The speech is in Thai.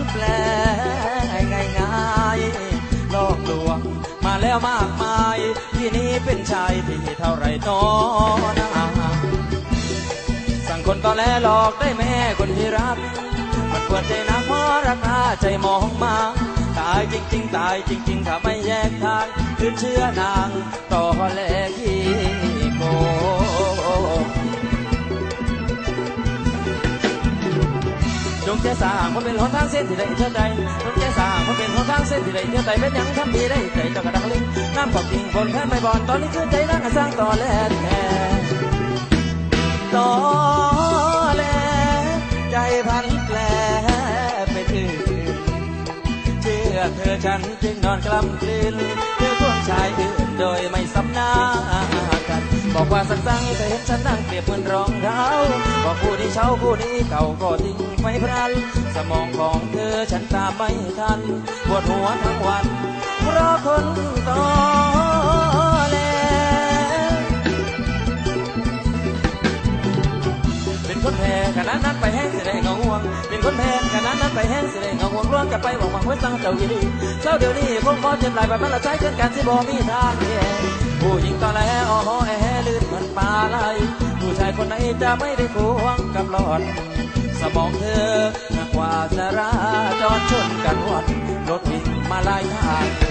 ันแปลง่ายง่ายหลอกลวงมาแล้วมากมาย ที่นี้เป็นชายที่เท่าไรน้อนะสั่งคนตอแลหลอกได้แม่คนที่รัก มันปวดใจนักเพราะราคาใจมองมาตายจริง ๆ ตายจริง ๆ ถ้าไม่แยกทางคือเชื่อนางต่อแลยี่ จงใจสางเพราะเป็นหนทางเส้นที่ได้เท่าใดจงใจสางเพราะเป็นหนทางเส้นที่ได้เท่าใดเป็นยังทำดีได้ใจเจ้ากระดังลิงน้ำขอบกิ่งบนแท่ไม่บอลตอนนี้คือใจนั่งสร้างต่อแลแทนต่อแลใจพันแปลไปถึงเชื่อเธอฉันจึงนอนกล้ำกลืนเธอควงชายอื่นโดยไม่สำนา บอกว่าสักสั่งเธอเห็นฉันนั่งเปรียบเหมือนรองเท้าบอกผู้นี้เช่าผู้นี้เก่าก็ทิ้งไม่พรัน สมองของเธอฉันตามไม่ทัน ปวดหัวทั้งวัน เพราะคนต่อแลเป็นคนแพ้ขนาดนั้นไปแห้งเสียได้เงาห่วง เป็นคนแพ้ขนาดนั้นไปแห้งเสียได้เงาห่วงร่วงกลับไปหวังหวังไว้ตั้งเจ้าอีดีเจ้าเดี๋ยวนี้คงพอเจ็บหลายแบบมันละใจเกินกันที่บ่มีทางแย่ผู้หญิงตอนแรกอ๋อ ผู้ชายคนไหนจะไม่ได้ควงกับหลอดสมองเธอหนักกว่าจราจอดชนกันวันรถวิ่งมาลายทาง